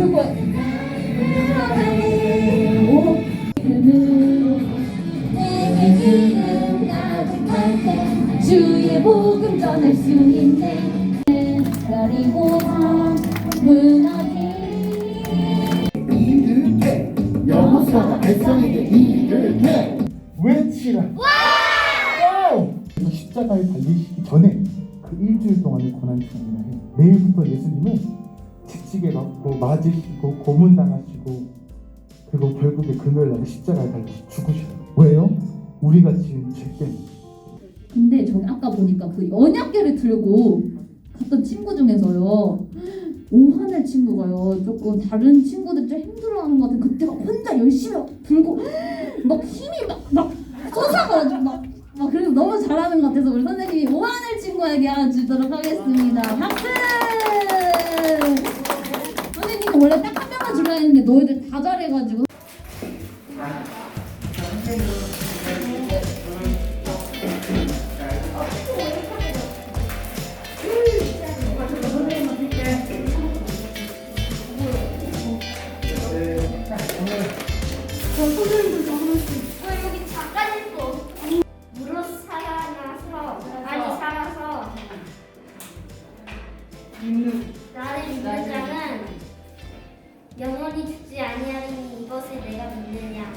한 거야 주의 복음 전할 수 있네. 그리고 무너진 여호수아가 백성에게 외치라. 와우! 십자가에 달리시기 전에 그 일주일 동안의 고난 중이라 해. 내일부터 예수님은 직직에 맞고 맞으시고 고문당하시고 그리고 결국에 금요일 날 십자가에 달리시 죽으셔요. 왜요? 우리가 지은 죄 때문에. 근데 저기 아까 보니까 그 언약계를 들고 갔던 친구 중에서요. 오한의 친구가요. 조금 다른 친구들 좀 힘들어하는 것 같은 그때 막 혼자 열심히 막 들고 막 힘이 막막 솟아가지고 막, 막 그래서 너무 잘하는 것 같아서 우리 선생님이 오한의 친구에게 주도록 하겠습니다. 박수! 선생님 원래 딱 한 명만 주려 했는데 너희들 다 잘해가지고 나를 믿는 자는 영원히 죽지 아니하리니 이것을 내가 믿느냐.